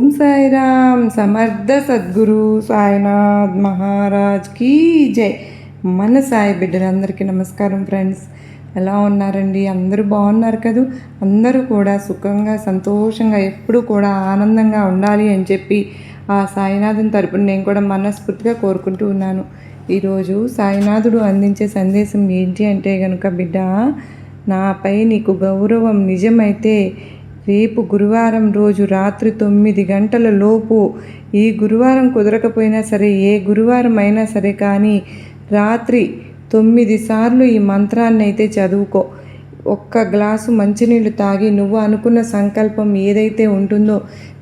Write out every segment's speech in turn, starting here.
ఓం సాయిరామ్ సమర్థ సద్గురు సాయినాథ్ మహారాజ్ కీ జై. మన సాయి బిడ్డలందరికీ నమస్కారం ఫ్రెండ్స్. ఎలా ఉన్నారండి? అందరూ బాగున్నారు కదూ? అందరూ కూడా సుఖంగా సంతోషంగా ఎప్పుడూ కూడా ఆనందంగా ఉండాలి అని చెప్పి ఆ సాయినాథుని తరపున నేను కూడా మనస్ఫూర్తిగా కోరుకుంటూ ఉన్నాను. ఈరోజు సాయినాథుడు అందించే సందేశం ఏంటి అంటే కనుక బిడ్డ నాపై నీకు గౌరవం నిజమైతే రేపు గురువారం రోజు రాత్రి తొమ్మిది గంటల లోపు ఈ గురువారం కుదరకపోయినా సరే ఏ గురువారం అయినా సరే కానీ రాత్రి తొమ్మిది సార్లు ఈ మంత్రాన్ని అయితే చదువుకో. ఒక్క గ్లాసు మంచినీళ్ళు తాగి నువ్వు అనుకున్న సంకల్పం ఏదైతే ఉంటుందో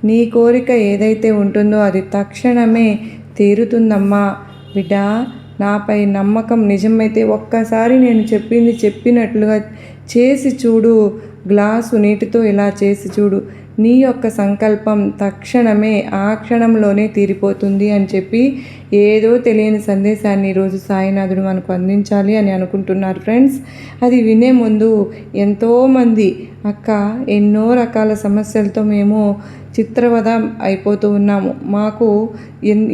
నీ కోరిక ఏదైతే ఉంటుందో అది తక్షణమే తీరుతుందమ్మా. బిడ్డ నాపై నమ్మకం నిజమైతే ఒక్కసారి నేను చెప్పింది చెప్పినట్లుగా చేసి చూడు. గ్లాసు నీటితో ఇలా చేసి చూడు. నీ యొక్క సంకల్పం తక్షణమే ఆ క్షణంలోనే తీరిపోతుంది అని చెప్పి ఏదో తెలియని సందేశాన్ని ఈరోజు సాయినాథుడు మనకు అందించాలి అని అనుకుంటున్నారు ఫ్రెండ్స్. అది వినే ముందు ఎంతోమంది అక్క ఎన్నో రకాల సమస్యలతో మేము చిత్రవద అయిపోతూ ఉన్నాము. మాకు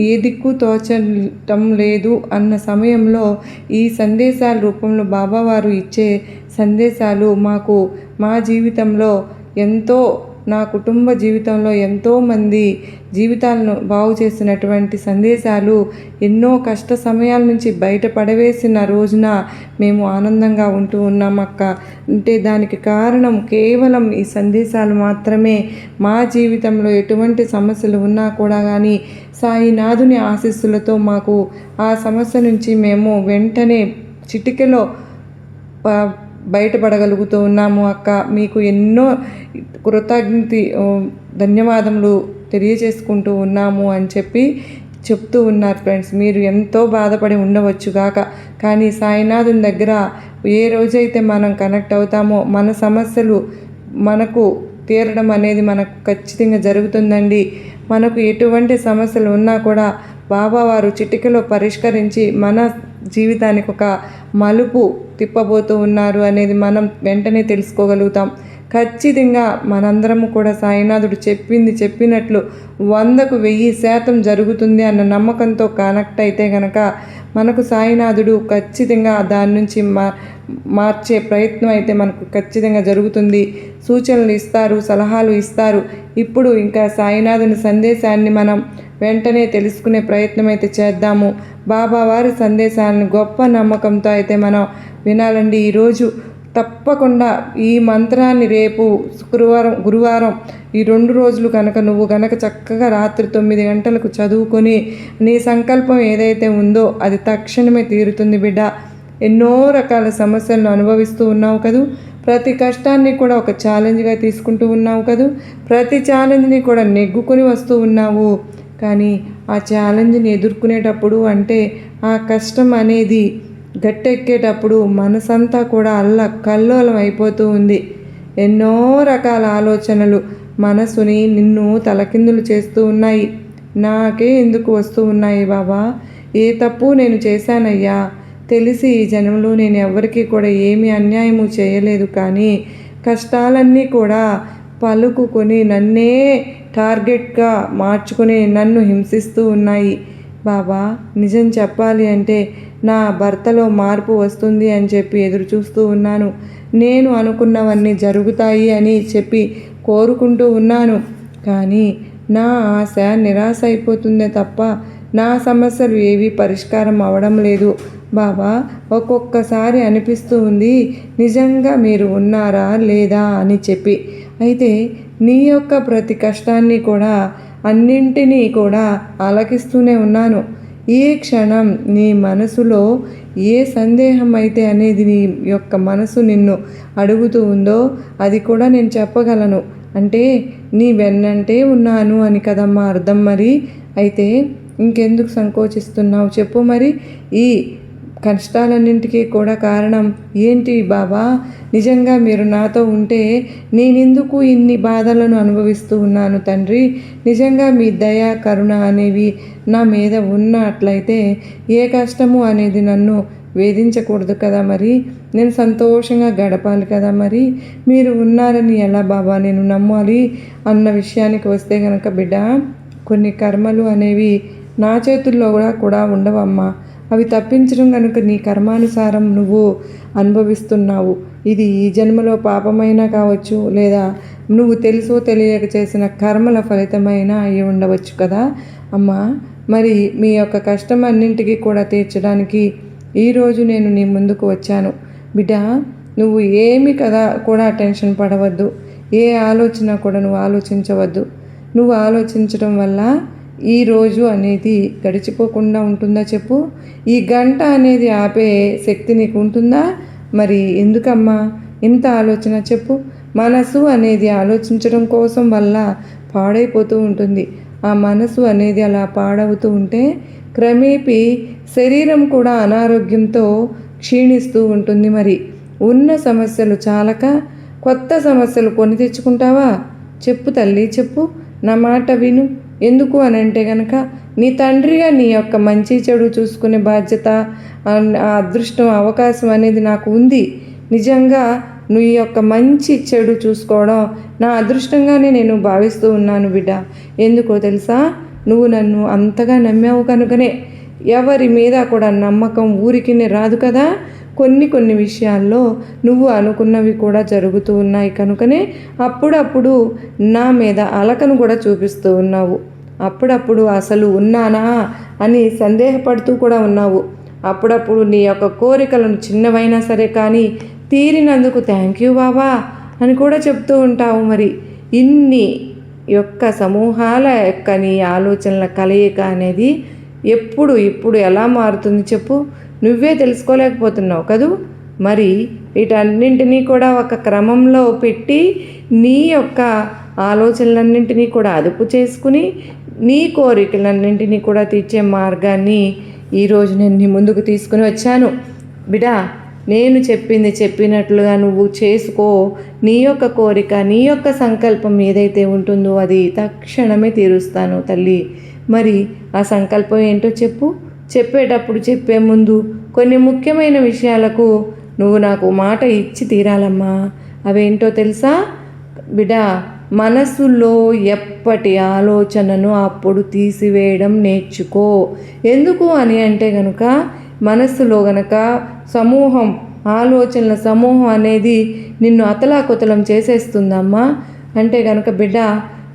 ఏ దిక్కు తోచటం లేదు అన్న సమయంలో ఈ సందేశాల రూపంలో బాబావారు ఇచ్చే సందేశాలు మాకు మా జీవితంలో ఎంతో నా కుటుంబ జీవితంలో ఎంతోమంది జీవితాలను బాగు చేసినటువంటి సందేశాలు ఎన్నో కష్ట సమయాల నుంచి బయటపడవేసిన రోజున మేము ఆనందంగా ఉంటూ ఉన్నాం అక్క. అంటే దానికి కారణం కేవలం ఈ సందేశాలు మాత్రమే. మా జీవితంలో ఎటువంటి సమస్యలు ఉన్నా కూడా కానీ సాయినాథుని ఆశీస్సులతో మాకు ఆ సమస్య నుంచి మేము వెంటనే చిటికెలో బయటపడగలుగుతూ ఉన్నాము అక్క. మీకు ఎన్నో కృతజ్ఞతి ధన్యవాదములు తెలియజేసుకుంటూ ఉన్నాము అని చెప్పి చెప్తూ ఉన్నారు ఫ్రెండ్స్. మీరు ఎంతో బాధపడి ఉండవచ్చుగాక కానీ సాయినాథుని దగ్గర ఏ రోజైతే మనం కనెక్ట్ అవుతామో మన సమస్యలు మనకు తీరడం అనేది మనకు ఖచ్చితంగా జరుగుతుందండి. మనకు ఎటువంటి సమస్యలు ఉన్నా కూడా బాబావారు చిటికలో పరిష్కరించి మన జీవితానికి ఒక మలుపు తిప్పబోతూ ఉన్నారు అనేది మనం వెంటనే తెలుసుకోగలుగుతాం. ఖచ్చితంగా మనందరము కూడా సాయినాథుడు చెప్పింది చెప్పినట్లు వందకు వెయ్యి శాతం జరుగుతుంది అన్న నమ్మకంతో కనెక్ట్ అయితే గనక మనకు సాయినాథుడు ఖచ్చితంగా దాని నుంచి మా మార్చే ప్రయత్నం అయితే మనకు ఖచ్చితంగా జరుగుతుంది. సూచనలు ఇస్తారు సలహాలు ఇస్తారు. ఇప్పుడు ఇంకా సాయినాథుని సందేశాన్ని మనం వెంటనే తెలుసుకునే ప్రయత్నం అయితే చేద్దాము. బాబావారి సందేశాలను గొప్ప నమ్మకంతో అయితే మనం వినాలండి. ఈరోజు తప్పకుండా ఈ మంత్రాన్ని రేపు శుక్రవారం గురువారం ఈ రెండు రోజులు కనుక నువ్వు కనుక చక్కగా రాత్రి తొమ్మిది గంటలకు చదువుకొని నీ సంకల్పం ఏదైతే ఉందో అది తక్షణమే తీరుతుంది బిడ్డ. ఎన్నో రకాల సమస్యలను అనుభవిస్తూ ఉన్నావు కదూ. ప్రతి కష్టాన్ని కూడా ఒక ఛాలెంజ్గా తీసుకుంటూ ఉన్నావు కదూ. ప్రతి ఛాలెంజ్ని కూడా నెగ్గుకొని వస్తూ ఉన్నావు. కానీ ఆ ఛాలెంజ్ని ఎదుర్కొనేటప్పుడు అంటే ఆ కష్టం అనేది గట్టెక్కేటప్పుడు మనసంతా కూడా అల్ల కల్లోలం అయిపోతూ ఉంది. ఎన్నో రకాల ఆలోచనలు మనసుని నిన్ను తలకిందులు చేస్తూ ఉన్నాయి. నాకే ఎందుకు వస్తూ ఉన్నాయి బాబా? ఏ తప్పు నేను చేశానయ్యా. తెలిసి ఈ జనంలో నేను ఎవరికి కూడా ఏమి అన్యాయము చేయలేదు కానీ కష్టాలన్నీ కూడా పలుకుకొని నన్నే టార్గెట్గా మార్చుకుని నన్ను హింసిస్తూ ఉన్నాయి. బాబా నిజం చెప్పాలి అంటే నా భర్తలో మార్పు వస్తుంది అని చెప్పి ఎదురు చూస్తూ ఉన్నాను. నేను అనుకున్నవన్నీ జరుగుతాయి అని చెప్పి కోరుకుంటూ ఉన్నాను. కానీ నా ఆశ నిరాశ అయిపోతుందే తప్ప నా సమస్యలు ఏవి పరిష్కారం అవడం లేదు. బాబా ఒక్కొక్కసారి అనిపిస్తూ ఉంది నిజంగా మీరు ఉన్నారా లేదా అని చెప్పి. అయితే నీ యొక్క ప్రతి కష్టాన్ని కూడా అన్నింటినీ కూడా ఆలకిస్తూనే ఉన్నాను. ఏ క్షణం నీ మనసులో ఏ సందేహం అయితే అనేది నీ యొక్క మనసు నిన్ను అడుగుతూ ఉందో అది కూడా నేను చెప్పగలను. అంటే నీ వెన్నంటే ఉన్నాను అని కదమ్మా అర్థం మరి. అయితే ఇంకెందుకు సంకోచిస్తున్నావు చెప్పు మరి. ఈ కష్టాలన్నింటికీ కూడా కారణం ఏంటి బాబా? నిజంగా మీరు నాతో ఉంటే నేనెందుకు ఇన్ని బాధలను అనుభవిస్తూ ఉన్నాను తండ్రి? నిజంగా మీ దయ కరుణ అనేవి నా మీద ఉన్నట్లయితే ఏ కష్టము అనేది నన్ను వేధించకూడదు కదా మరి? నేను సంతోషంగా గడపాలి కదా మరి? మీరు ఉన్నారని ఎలా బాబా నేను నమ్మాలి అన్న విషయానికి వస్తే గనక బిడ్డ కొన్ని కర్మలు అనేవి నా చేతుల్లో కూడా కూడా ఉండవమ్మా. అవి తప్పించడం కనుక నీ కర్మానుసారం నువ్వు అనుభవిస్తున్నావు. ఇది ఈ జన్మలో పాపమైనా కావచ్చు లేదా నువ్వు తెలుసో తెలియక చేసిన కర్మల ఫలితమైన అయి ఉండవచ్చు కదా? అమ్మా మరి మీ యొక్క కష్టం అన్నింటికి కూడా తీర్చడానికి ఈరోజు నేను నీ ముందుకు వచ్చాను. బిడ్డ నువ్వు ఏమి కదా కూడా టెన్షన్ పడవద్దు. ఏ ఆలోచన కూడా నువ్వు ఆలోచించవద్దు. నువ్వు ఆలోచించడం వల్ల ఈ రోజు అనేది గడిచిపోకుండా ఉంటుందా చెప్పు? ఈ గంట అనేది ఆపే శక్తి నీకు ఉంటుందా? మరి ఎందుకమ్మా? ఇంత ఆలోచన చెప్పు. మనసు అనేది ఆలోచించడం కోసం వల్ల పాడైపోతూ ఉంటుంది. ఆ మనసు అనేది అలా పాడవుతూ ఉంటే క్రమేపీ శరీరం కూడా అనారోగ్యంతో క్షీణిస్తూ ఉంటుంది మరి. ఉన్న సమస్యలు చాలక కొత్త సమస్యలు కొని తెచ్చుకుంటావా? చెప్పు తల్లి చెప్పు. నా మాట విను. ఎందుకు అని అంటే కనుక నీ తండ్రిగా నీ యొక్క మంచి చెడు చూసుకునే బాధ్యత అదృష్టం అవకాశం అనేది నాకు ఉంది. నిజంగా నీ యొక్క మంచి చెడు చూసుకోవడం నా అదృష్టంగానే నేను భావిస్తూ ఉన్నాను బిడ్డ. ఎందుకో తెలుసా? నువ్వు నన్ను అంతగా నమ్మావు కనుకనే. ఎవరి మీద కూడా నమ్మకం ఊరికినే రాదు కదా? కొన్ని కొన్ని విషయాల్లో నువ్వు అనుకున్నవి కూడా జరుగుతూ ఉన్నాయి కనుకనే అప్పుడప్పుడు నా మీద అలకను కూడా చూపిస్తూ ఉన్నావు. అప్పుడప్పుడు అసలు ఉన్నానా అని సందేహపడుతూ కూడా ఉన్నావు. అప్పుడప్పుడు నీ యొక్క కోరికలను చిన్నవైనా సరే కానీ తీరినందుకు థ్యాంక్ యూ బాబా అని కూడా చెప్తూ ఉంటావు మరి. ఇన్ని యొక్క సమూహాల యొక్క నీ ఆలోచనల కలయిక అనేది ఎప్పుడు ఇప్పుడు ఎలా మారుతుంది చెప్పు? నువ్వే తెలుసుకోలేకపోతున్నావు కదూ? మరి వీటన్నింటినీ కూడా ఒక క్రమంలో పెట్టి నీ యొక్క ఆలోచనలన్నింటినీ కూడా అదుపు చేసుకుని నీ కోరికలన్నింటినీ కూడా తీర్చే మార్గాన్ని ఈరోజు నేను నీ ముందుకు తీసుకుని వచ్చాను. బిడా నేను చెప్పింది చెప్పినట్లుగా నువ్వు చేసుకో. నీ యొక్క కోరిక నీ యొక్క సంకల్పం ఏదైతే ఉంటుందో అది తక్షణమే తీరుస్తాను తల్లి. మరి ఆ సంకల్పం ఏంటో చెప్పు. చెప్పేటప్పుడు చెప్పే ముందు కొన్ని ముఖ్యమైన విషయాలకు నువ్వు నాకు మాట ఇచ్చి తీరాలమ్మా. అవేంటో తెలుసా? బిడా మనసులో ఎప్పటి ఆలోచనను అప్పుడు తీసివేయడం నేర్చుకో. ఎందుకు అని అంటే కనుక మనస్సులో గనక సమూహం ఆలోచనల సమూహం అనేది నిన్ను అతలాకుతలం చేసేస్తుందమ్మా. అంటే గనక బిడ్డ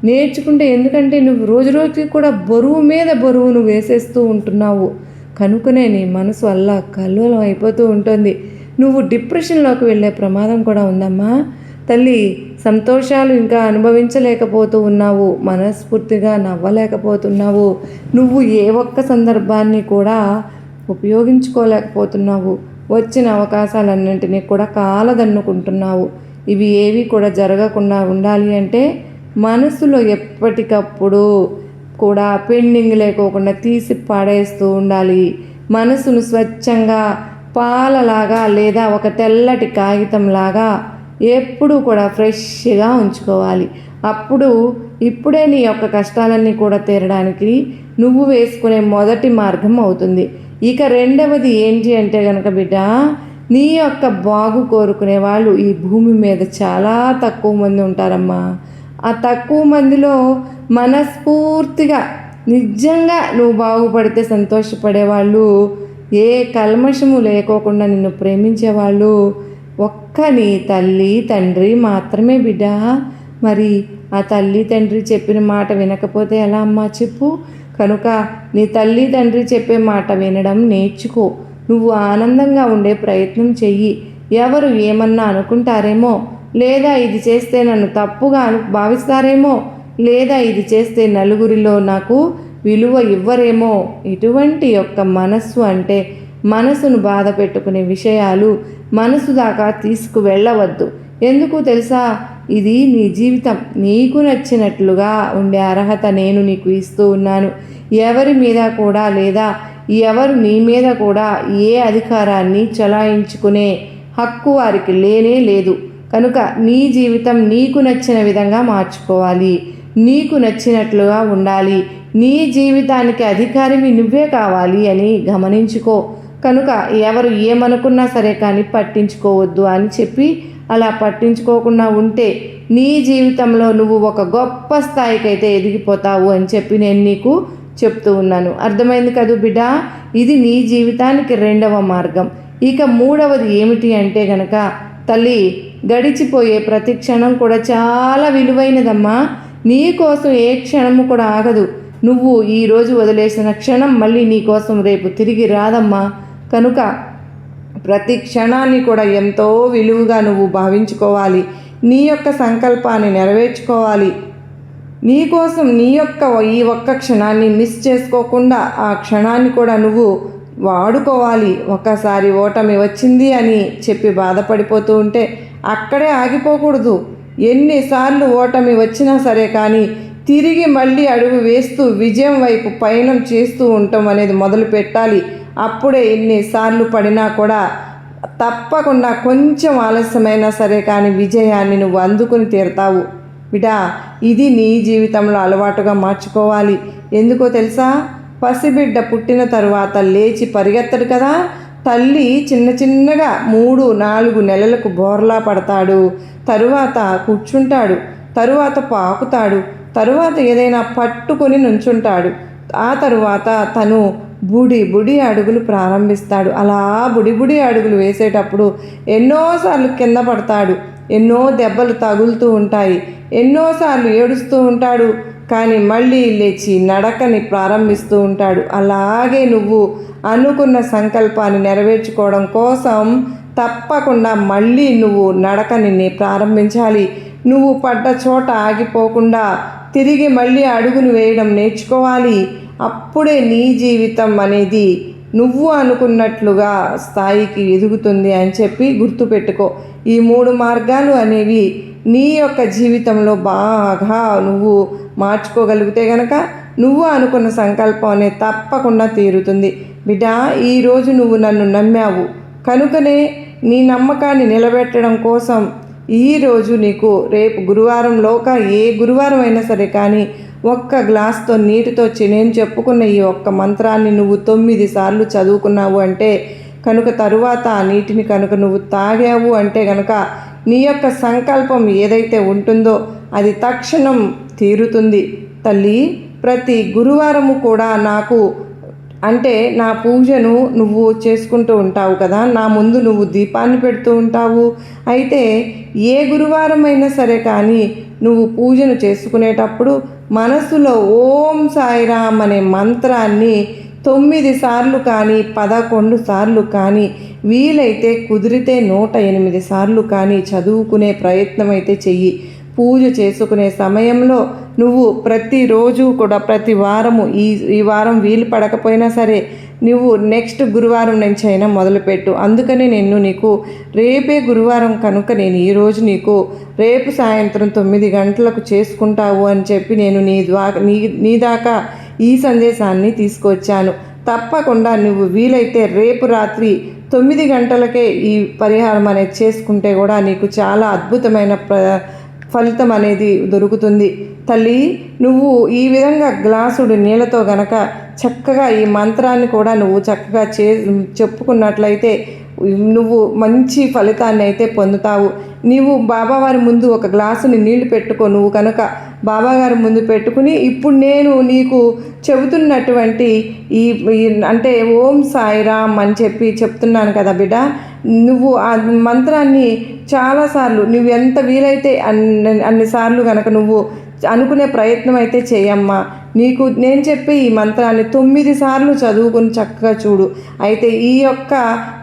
నేర్చుకుంటే ఎందుకంటే నువ్వు రోజు రోజుకి కూడా బరువు మీద బరువును వేసేస్తూ ఉంటున్నావు. కనుకనే నీ మనసు అల్లా కల్లోలం అయిపోతూ ఉంటుంది. నువ్వు డిప్రెషన్లోకి వెళ్ళే ప్రమాదం కూడా ఉందమ్మా. తల్లి సంతోషాలు ఇంకా అనుభవించలేకపోతూ ఉన్నావు మనస్ఫూర్తిగా నవ్వలేకపోతున్నావు. నువ్వు ఏ ఒక్క సందర్భాన్ని కూడా ఉపయోగించుకోలేకపోతున్నావు. వచ్చిన అవకాశాలన్నింటినీ కూడా కాలదన్నుకుంటున్నావు. ఇవి ఏవి కూడా జరగకుండా ఉండాలి అంటే మనసులో ఎప్పటికప్పుడు కూడా పెండింగ్ లేకోకుండా తీసి పాడేస్తూ ఉండాలి. మనసును స్వచ్ఛంగా పాలలాగా లేదా ఒక తెల్లటి కాగితంలాగా ఎప్పుడూ కూడా ఫ్రెష్గా ఉంచుకోవాలి. అప్పుడు ఇప్పుడే నీ యొక్క కష్టాలన్నీ కూడా తీరడానికి నువ్వు వేసుకునే మొదటి మార్గం అవుతుంది. ఇక రెండవది ఏంటి అంటే కనుక బిడ్డ నీ యొక్క బాగు కోరుకునే వాళ్ళు ఈ భూమి మీద చాలా తక్కువ మంది ఉంటారమ్మా. ఆ తక్కువ మందిలో మనస్ఫూర్తిగా నిజంగా నువ్వు బాగుపడితే సంతోషపడేవాళ్ళు ఏ కల్మషము లేకోకుండా నిన్ను ప్రేమించేవాళ్ళు ఒక్క నీ తల్లి తండ్రి మాత్రమే బిడ్డ. మరి ఆ తల్లి తండ్రి చెప్పిన మాట వినకపోతే ఎలా అమ్మా చెప్పు. కనుక నీ తల్లి తండ్రి చెప్పే మాట వినడం నేర్చుకో. నువ్వు ఆనందంగా ఉండే ప్రయత్నం చెయ్యి. ఎవరు ఏమన్నా అనుకుంటారేమో లేదా ఇది చేస్తే నన్ను తప్పుగా అను భావిస్తారేమో లేదా ఇది చేస్తే నలుగురిలో నాకు విలువ ఇవ్వరేమో. ఇటువంటి యొక్క మనస్సు అంటే మనసును బాధ పెట్టుకునే విషయాలు మనసు దాకా తీసుకువెళ్ళవద్దు. ఎందుకు తెలుసా? ఇది నీ జీవితం. నీకు నచ్చినట్లుగా ఉండే అర్హత నేను నీకు ఇస్తూ ఉన్నాను. ఎవరి మీద కూడా లేదా ఎవరు నీ మీద కూడా ఏ అధికారాన్ని చలాయించుకునే హక్కు వారికి లేనే లేదు. కనుక నీ జీవితం నీకు నచ్చిన విధంగా మార్చుకోవాలి. నీకు నచ్చినట్లుగా ఉండాలి. నీ జీవితానికి అధికారివి నువ్వే కావాలి అని గమనించుకో. కనుక ఎవరు ఏమనుకున్నా సరే కానీ పట్టించుకోవద్దు అని చెప్పి అలా పట్టించుకోకుండా ఉంటే నీ జీవితంలో నువ్వు ఒక గొప్ప స్థాయికి అయితే ఎదిగిపోతావు అని చెప్పి నేను నీకు చెప్తూ ఉన్నాను. అర్థమైంది కదూ బిడ్డ? ఇది నీ జీవితానికి రెండవ మార్గం. ఇక మూడవది ఏమిటి అంటే గనక తల్లి గడిచిపోయే ప్రతి క్షణం కూడా చాలా విలువైనదమ్మా. నీ కోసం ఏ క్షణము కూడా ఆగదు. నువ్వు ఈరోజు వదిలేసిన క్షణం మళ్ళీ నీ కోసం రేపు తిరిగి రాదమ్మా. కనుక ప్రతి క్షణాన్ని కూడా ఎంతో విలువగా నువ్వు భావించుకోవాలి. నీ యొక్క సంకల్పాన్ని నెరవేర్చుకోవాలి. నీ కోసం నీ యొక్క ఈ ఒక్క క్షణాన్ని మిస్ చేసుకోకుండా ఆ క్షణాన్ని కూడా నువ్వు వాడుకోవాలి. ఒక్కసారి ఓటమి వచ్చింది అని చెప్పి బాధపడిపోతూ ఉంటే అక్కడే ఆగిపోకూడదు. ఎన్నిసార్లు ఓటమి వచ్చినా సరే కానీ తిరిగి మళ్ళీ అడుగు వేస్తూ విజయం వైపు పయనం చేస్తూ ఉండటం అనేది మొదలు పెట్టాలి. అప్పుడే ఎన్నిసార్లు పడినా కూడా తప్పకుండా కొంచెం ఆలస్యమైనా సరే కానీ విజయాన్ని నువ్వు అందుకుని తీరుతావు. బిడా ఇది నీ జీవితంలో అలవాటుగా మార్చుకోవాలి. ఎందుకో తెలుసా? పసిబిడ్డ పుట్టిన తరువాత లేచి పరిగెత్తడు కదా. తల్లి చిన్న చిన్నగా మూడు నాలుగు నెలలకు బోర్లా పడతాడు. తరువాత కూర్చుంటాడు. తరువాత పాకుతాడు. తరువాత ఏదైనా పట్టుకొని నుంచుంటాడు. ఆ తరువాత తను బుడి బుడి అడుగులు ప్రారంభిస్తాడు. అలా బుడి బుడి అడుగులు వేసేటప్పుడు ఎన్నోసార్లు కింద పడతాడు. ఎన్నో దెబ్బలు తగులుతూ ఉంటాయి. ఎన్నోసార్లు ఏడుస్తూ ఉంటాడు. కానీ మళ్ళీ లేచి నడకని ప్రారంభిస్తూ ఉంటాడు. అలాగే నువ్వు అనుకున్న సంకల్పాన్ని నెరవేర్చుకోవడం కోసం తప్పకుండా మళ్ళీ నువ్వు నడకని ప్రారంభించాలి. నువ్వు పడ్డ చోట ఆగిపోకుండా తిరిగి మళ్ళీ అడుగును వేయడం నేర్చుకోవాలి. అప్పుడే నీ జీవితం అనేది నువ్వు అనుకున్నట్లుగా స్థాయికి ఎదుగుతుంది అని చెప్పి గుర్తుపెట్టుకో. ఈ మూడు మార్గాలు అనేవి నీ యొక్క జీవితంలో బాగా నువ్వు మార్చుకోగలిగితే గనక నువ్వు అనుకున్న సంకల్పం అనేది తప్పకుండా తీరుతుంది. బిడ్డ ఈరోజు నువ్వు నన్ను నమ్మావు. కనుకనే నీ నమ్మకాన్ని నిలబెట్టడం కోసం ఈరోజు నీకు రేపు గురువారంలోక ఏ గురువారం అయినా సరే కానీ ఒక్క గ్లాస్తో నీటితో నేను చెప్పుకున్న ఈ ఒక్క మంత్రాన్ని నువ్వు తొమ్మిది సార్లు చదువుకున్నావు అంటే కనుక తరువాత ఆ నీటిని కనుక నువ్వు తాగావు అంటే కనుక నీ యొక్క సంకల్పం ఏదైతే ఉంటుందో అది తక్షణం తీరుతుంది. తల్లి ప్రతి గురువారము కూడా నాకు అంటే నా పూజను నువ్వు చేసుకుంటూ ఉంటావు కదా నా ముందు నువ్వు దీపాన్ని పెడుతూ ఉంటావు. అయితే ఏ గురువారం అయినా సరే కానీ నువ్వు పూజను చేసుకునేటప్పుడు మనసులో ఓం సాయిరామ్ అనే మంత్రాన్ని తొమ్మిది సార్లు కానీ పదకొండు సార్లు కానీ వీలైతే కుదిరితే నూట ఎనిమిది సార్లు కానీ చదువుకునే ప్రయత్నం అయితే చెయ్యి. పూజ చేసుకునే సమయంలో నువ్వు ప్రతిరోజు కూడా ప్రతి వారము ఈ ఈ వారం వీలు పడకపోయినా సరే నువ్వు నెక్స్ట్ గురువారం నుంచి అయినా మొదలుపెట్టు. అందుకనే నేను నీకు రేపే గురువారం కనుక నేను ఈరోజు నీకు రేపు సాయంత్రం తొమ్మిది గంటలకు చేసుకుంటావు అని చెప్పి నేను నీ ద్వా నీ నీ దాకా ఈ సందేశాన్ని తీసుకొచ్చాను. తప్పకుండా నువ్వు వీలైతే రేపు రాత్రి తొమ్మిది గంటలకే ఈ పరిహారం అనేది చేసుకుంటే కూడా నీకు చాలా అద్భుతమైన ప్ర ఫలితం అనేది దొరుకుతుంది. తల్లి నువ్వు ఈ విధంగా గ్లాసుడు నీళ్ళతో గనక చక్కగా ఈ మంత్రాన్ని కూడా నువ్వు చక్కగా చే చెప్పుకున్నట్లయితే నువ్వు మంచి ఫలితాన్ని అయితే పొందుతావు. నీవు బాబావారి ముందు ఒక గ్లాసుని నీళ్ళు పెట్టుకో. నువ్వు కనుక బాబాగారి ముందు పెట్టుకుని ఇప్పుడు నేను నీకు చెబుతున్నటువంటి ఈ అంటే ఓం సాయిరామ్ అని చెప్పి చెప్తున్నాను కదా బిడ్డ. నువ్వు ఆ మంత్రాన్ని చాలాసార్లు నువ్వు ఎంత వీలైతే అన్ని అన్నిసార్లు కనుక నువ్వు అనుకునే ప్రయత్నం అయితే చేయమ్మా. నీకు నేను చెప్పే ఈ మంత్రాన్ని తొమ్మిది సార్లు చదువుకుని చక్కగా చూడు. అయితే ఈ యొక్క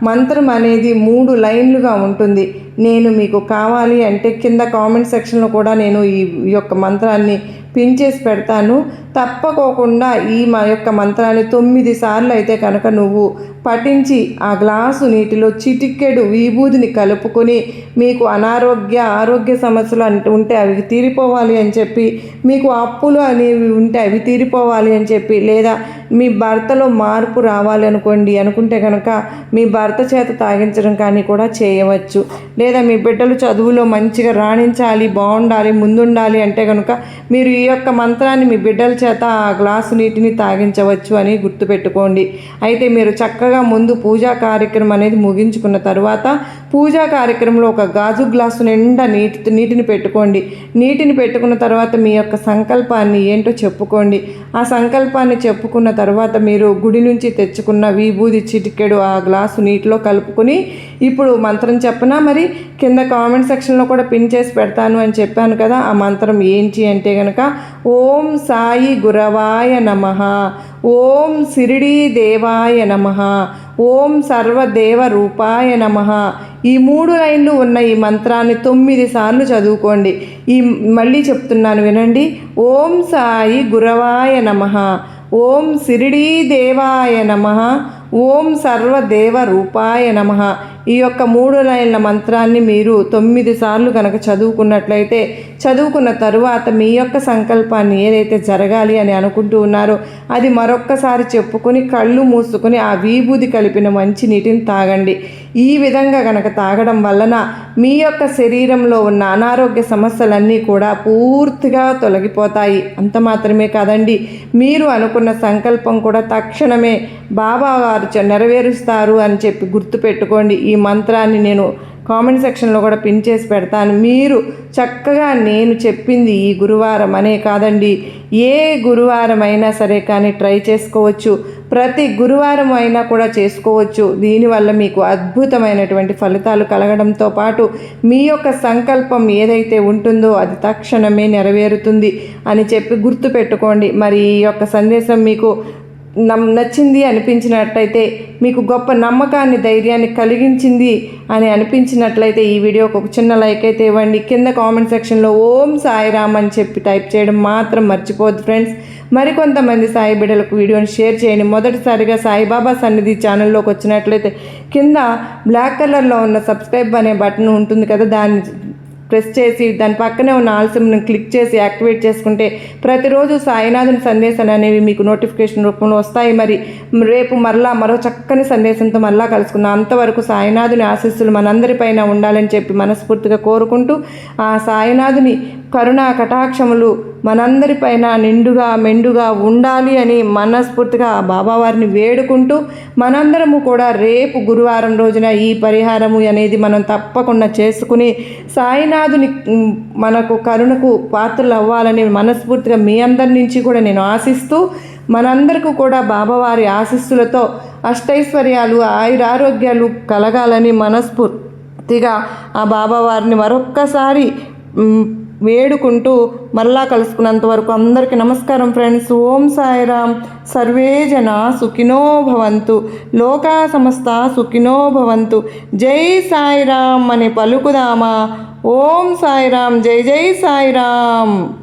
మంత్రం అనేది మూడు లైన్లుగా ఉంటుంది. నేను మీకు కావాలి అంటే కింద కామెంట్ సెక్షన్లో కూడా నేను ఈ యొక్క మంత్రాన్ని పిన్ చేసి పెడతాను. తప్పకోకుండా ఈ మా యొక్క మంత్రాన్ని తొమ్మిది సార్లు అయితే కనుక నువ్వు పఠించి ఆ గ్లాసు నీటిలో చిటికెడు విభూదిని కలుపుకొని మీకు అనారోగ్య ఆరోగ్య సమస్యలు అంటూ ఉంటే అవి తీరిపోవాలి అని చెప్పి మీకు అప్పులు అనేవి ఉంటే అవి తీరిపోవాలి అని చెప్పి లేదా మీ భర్తలో మార్పు రావాలి అనుకోండి అనుకుంటే కనుక మీ భర్త చేత తాగించడం కానీ కూడా చేయవచ్చు. లేదా మీ బిడ్డలు చదువులో మంచిగా రాణించాలి బాగుండాలి ముందుండాలి అంటే కనుక మీరు ఈ యొక్క మంత్రాన్ని మీ బిడ్డల చేత ఆ గ్లాసు నీటిని తాగించవచ్చు అని గుర్తుపెట్టుకోండి. అయితే మీరు చక్కగా ముందు పూజా కార్యక్రమం అనేది ముగించుకున్న తర్వాత పూజా కార్యక్రమంలో ఒక గాజు గ్లాసు నిండా నీటి నీటిని పెట్టుకోండి. నీటిని పెట్టుకున్న తర్వాత మీ యొక్క సంకల్పాన్ని ఏంటో చెప్పుకోండి. ఆ సంకల్పాన్ని చెప్పుకున్న తర్వాత మీరు గుడి నుంచి తెచ్చుకున్న విభూది చిటికెడు ఆ గ్లాసు నీటిలో కలుపుకొని ఇప్పుడు మంత్రం చెప్పనా మరి? కింద కామెంట్ సెక్షన్లో కూడా పిన్ చేసి పెడతాను అని చెప్పాను కదా ఆ మంత్రం ఏంటి అంటే కనుక ఓం సాయి గురవాయ నమ ఓం సిరిడీ దేవాయ నమ ఓం సర్వదేవ రూపాయ నమ. ఈ మూడు లైన్లు ఉన్న ఈ మంత్రాన్ని తొమ్మిది సార్లు చదువుకోండి. ఈ మళ్ళీ చెప్తున్నాను వినండి. ఓం సాయి గురవాయ నమ. ఓం శిరిడీ దేవాయ నమ. ఓం సర్వదేవ రూపాయ నమ. ఈ యొక్క మూడు లైన్ల మంత్రాన్ని మీరు తొమ్మిది సార్లు కనుక చదువుకున్నట్లయితే చదువుకున్న తరువాత మీ యొక్క సంకల్పాన్ని ఏదైతే జరగాలి అని అనుకుంటూ ఉన్నారో అది మరొక్కసారి చెప్పుకొని కళ్ళు మూసుకొని ఆ విభూది కలిపిన మంచి నీటిని తాగండి. ఈ విధంగా కనుక తాగడం వలన మీ యొక్క శరీరంలో ఉన్న అనారోగ్య సమస్యలన్నీ కూడా పూర్తిగా తొలగిపోతాయి. అంత మాత్రమే కాదండి మీరు అనుకున్న సంకల్పం కూడా తక్షణమే బాబా వారు నెరవేరుస్తారు అని చెప్పి గుర్తుపెట్టుకోండి. ఈ మంత్రాన్ని నేను కామెంట్ సెక్షన్లో కూడా పిన్ చేసి పెడతాను. మీరు చక్కగా నేను చెప్పింది ఈ గురువారం అనే కాదండి. ఏ గురువారం అయినా సరే కానీ ట్రై చేసుకోవచ్చు. ప్రతి గురువారం అయినా కూడా చేసుకోవచ్చు. దీనివల్ల మీకు అద్భుతమైనటువంటి ఫలితాలు కలగడంతో పాటు మీ యొక్క సంకల్పం ఏదైతే ఉంటుందో అది తక్షణమే నెరవేరుతుంది అని చెప్పి గుర్తుపెట్టుకోండి. మరి ఈ యొక్క సందేశం మీకు నమ్ నచ్చింది అనిపించినట్లయితే మీకు గొప్ప నమ్మకాన్ని ధైర్యాన్ని కలిగించింది అని అనిపించినట్లయితే ఈ వీడియోకి ఒక చిన్న లైక్ అయితే ఇవ్వండి. కింద కామెంట్ సెక్షన్లో ఓం సాయిరామ్ అని చెప్పి టైప్ చేయడం మాత్రం మర్చిపోద్దు ఫ్రెండ్స్. మరికొంతమంది సాయి బిడ్డలకు వీడియోని షేర్ చేయండి. మొదటిసారిగా సాయిబాబా సన్నిధి ఛానల్లోకి వచ్చినట్లయితే కింద బ్లాక్ కలర్లో ఉన్న సబ్స్క్రైబ్ అనే బటన్ ఉంటుంది కదా దాన్ని ప్రెస్ చేసి దాని పక్కనే ఉన్న ఆల్సమ్ని క్లిక్ చేసి యాక్టివేట్ చేసుకుంటే ప్రతిరోజు సాయినాథుని సందేశాలు అనేవి మీకు నోటిఫికేషన్ రూపంలో వస్తాయి. మరి రేపు మరలా మరో చక్కని సందేశంతో మరలా కలుసుకుందాం. అంతవరకు సాయినాథుని ఆశీస్సులు మనందరిపైన ఉండాలని చెప్పి మనస్ఫూర్తిగా కోరుకుంటూ ఆ సాయినాథుని కరుణా కటాక్షములు మనందరిపైన నిండుగా మెండుగా ఉండాలి అని మనస్ఫూర్తిగా ఆ బాబావారిని వేడుకుంటూ మనందరము కూడా రేపు గురువారం రోజున ఈ పరిహారము అనేది మనం తప్పకుండా చేసుకుని సాయినాథుని మనకు కరుణకు పాత్రలు అవ్వాలని మనస్ఫూర్తిగా మీ అందరి నుంచి కూడా నేను ఆశిస్తూ మనందరికీ కూడా బాబావారి ఆశీస్సులతో అష్టైశ్వర్యాలు ఆయురారోగ్యాలు కలగాలని మనస్ఫూర్తిగా ఆ బాబావారిని మరొక్కసారి వేడుకుంటూ మరలా కలుసుకున్నంత వరకు అందరికీ నమస్కారం ఫ్రెండ్స్. ఓం సాయిరామ్. సర్వే జన సుఖినో భవంతు. లోకా సమస్త సుఖినో భవంతు. జై సాయిరామ్ అని పలుకుదామా? ఓం సాయిరామ్. జై జై సాయిరామ్.